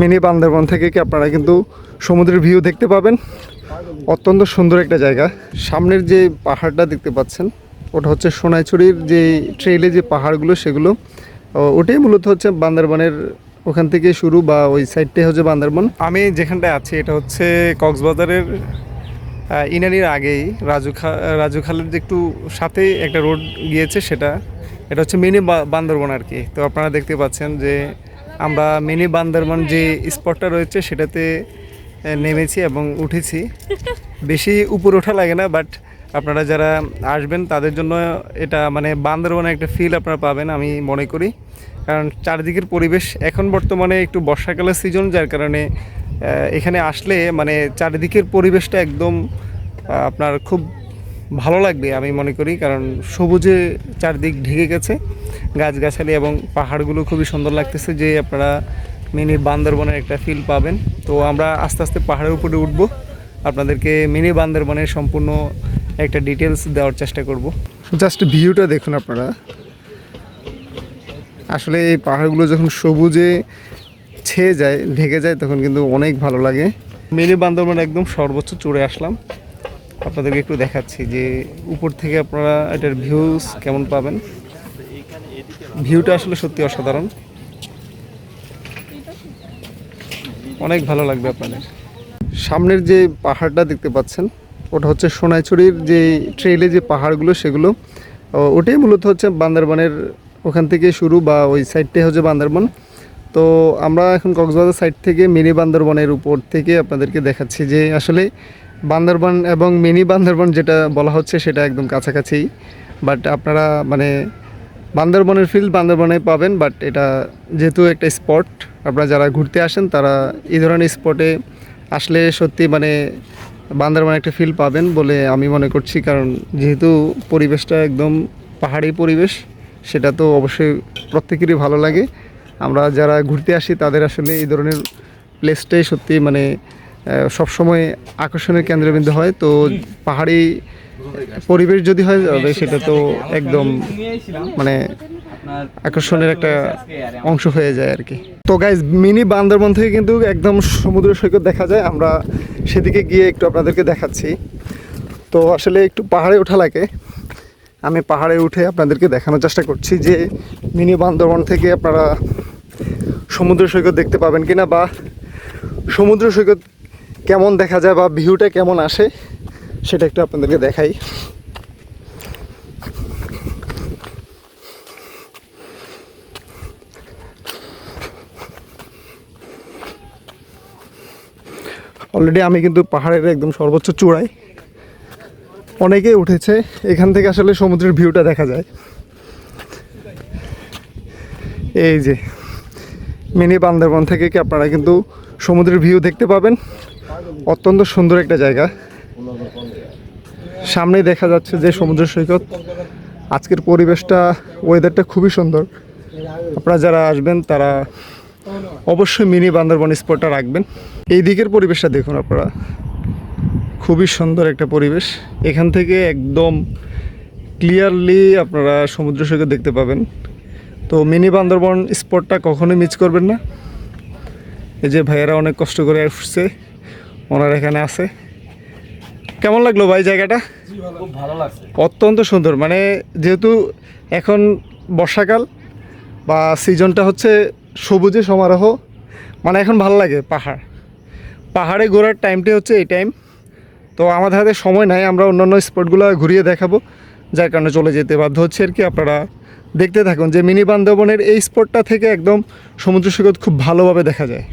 Mini Bandarban থেকে কি আপনারা কিন্তু সমুদ্রের ভিউ দেখতে পাবেন? অত্যন্ত সুন্দর একটা জায়গা। সামনের যে পাহাড়টা দেখতে পাচ্ছেন, ওটা হচ্ছে সোনাইছড়ির যে ট্রেইলে যে পাহাড়গুলো সেগুলো। ওটাই মূলত হচ্ছে বান্দরবনের ওখান থেকে শুরু বা ওই সাইডটাই হচ্ছে বান্দরবন। আমি যেখানটায় আছি, এটা হচ্ছে কক্সবাজারের ইনানির আগেই রাজু খা, রাজু খালের যে একটু সাথেই একটা রোড গিয়েছে সেটা। এটা হচ্ছে মিনি বান্দরবন আর কি। তো আপনারা দেখতে পাচ্ছেন যে আমরা মিনি বান্দরবন যে স্পটটা রয়েছে সেটাতে নেমেছি এবং উঠেছি। বেশি উপর ওঠা লাগে না, বাট আপনারা যারা আসবেন তাদের জন্য এটা মানে বান্দরবনে একটা ফিল আপনারা পাবেন, আমি মনে করি। কারণ চারদিকের পরিবেশ এখন বর্তমানে একটু বর্ষাকালের সিজন যার কারণে এখানে আসলে মানে চারিদিকের পরিবেশটা একদম আপনার খুব ভালো লাগবে আমি মনে করি কারণ সবুজে চারদিক ঢেকে গেছে গাছগাছালি এবং পাহাড়গুলো খুবই সুন্দর লাগতেছে যে আপনারা মিনি বান্দরবনের একটা ফিল পাবেন। তো আমরা আস্তে আস্তে পাহাড়ের উপরে উঠবো আপনাদেরকে মিনি বান্দরবনের সম্পূর্ণ একটা ডিটেলস দেওয়ার চেষ্টা করব। জাস্ট ভিউটা দেখুন আপনারা। আসলে এই পাহাড়গুলো যখন সবুজে ছেয়ে যায় ঢেকে যায় তখন কিন্তু অনেক ভালো লাগে। মিনি বান্দরবন একদম সর্বোচ্চ চড়ে আসলাম। আপনাদেরকে একটু দেখাচ্ছি যে উপর থেকে আপনারা এটার ভিউজ কেমন পাবেন? ভিউটা আসলে সত্যি অসাধারণ। অনেক ভালো লাগবে আপনাদের। সামনের যে পাহাড়টা দেখতে পাচ্ছেন, ওটা হচ্ছে সোনাইছড়ির যে ট্রেইলে যে পাহাড়গুলো, সেগুলো ওটাই মূলত হচ্ছে বান্দরবনের ওখান থেকে শুরু বা ওই সাইডটাই হচ্ছে বান্দরবন। তো আমরা এখন কক্সবাজার সাইড থেকে মিনি বান্দরবনের উপর থেকে আপনাদেরকে দেখাচ্ছি যে আসলে বান্দরবন এবং মিনি বান্দরবন যেটা বলা হচ্ছে সেটা একদম কাছাকাছি। বাট আপনারা মানে বান্দরবনের ফিল্ড বান্দরবনে পাবেন বাট এটা যেহেতু একটা স্পট আপনারা যারা ঘুরতে আসেন তারা এই ধরনের স্পটে আসলে সত্যি মানে বান্দরবনে একটা ফিল পাবেন বলে আমি মনে করছি। কারণ যেহেতু পরিবেশটা একদম পাহাড়ি পরিবেশ, সেটা তো অবশ্যই প্রত্যেকেরই ভালো লাগে। আমরা যারা ঘুরতে আসি তাদের আসলে এই ধরনের প্লেসটাই সত্যি মানে সবসময় আকর্ষণের কেন্দ্রবিন্দু হয়, তো পাহাড়ি পরিবেশ যদি হয় তবে সেটা তো একদম মানে আকর্ষণের একটা অংশ হয়ে যায় আর কি। তো গাইজ মিনি বান্দরবন থেকে কিন্তু একদম সমুদ্র সৈকত দেখা যায়, আমরা সেদিকে গিয়ে একটু আপনাদেরকে দেখাচ্ছি। তো আসলে একটু পাহাড়ে ওঠা লাগে। আমি পাহাড়ে উঠে আপনাদেরকে দেখানোর চেষ্টা করছি যে মিনি বান্দরবন থেকে আপনারা সমুদ্র সৈকত দেখতে পাবেন কিনা বা সমুদ্র সৈকত কেমন দেখা যায় বা ভিউটা কেমন আসে, সেটা একটু আপনাদেরকে দেখাই। অলরেডি আমি কিন্তু পাহাড়ের একদম সর্বোচ্চ চূড়ায় অনেকেই উঠেছে, এখান থেকে আসলে সমুদ্রের ভিউটা দেখা যায়। এই যে, মিনি বান্দরবন থেকে কি আপনারা কিন্তু সমুদ্রের ভিউ দেখতে পাবেন? অত্যন্ত সুন্দর একটা জায়গা। সামনেই দেখা যাচ্ছে যে সমুদ্র সৈকত। আজকের পরিবেশটা ওয়েদারটা খুবই সুন্দর। আপনারা যারা আসবেন, তারা অবশ্যই মিনি বান্দরবন স্পটটা রাখবেন। এই দিকের পরিবেশটা দেখুন আপনারা। খুবই সুন্দর একটা পরিবেশ। এখান থেকে একদম ক্লিয়ারলি আপনারা সমুদ্র সৈকত দেখতে পাবেন। তো মিনি বান্দরবন স্পটটা কখনোই মিস করবেন না। এই যে ভাইয়েরা অনেক কষ্ট করে আসছে। ওনারা এখানে আছে। কেমন লাগল ভাই জায়গাটা? অত্যন্ত সুন্দর মানে যেহেতু এখন বর্ষাকাল বা সিজনটা হচ্ছে সবুজে সমারোহ মানে এখন ভালো লাগে পাহাড়। পাহাড়ে ঘোরার টাইমটি হচ্ছে এই টাইম তো আমাদের হাতে সময় নাই আমরা অন্যান্য স্পটগুলো ঘুরিয়ে দেখাবো। যার কারণে চলে যেতে বাধ্য হচ্ছে আর কি আপনারা দেখতে থাকুন যে মিনি বান্দরবনের এই স্পটটা থেকে একদম সমুদ্র সৈকত খুব ভালোভাবে দেখা যায়।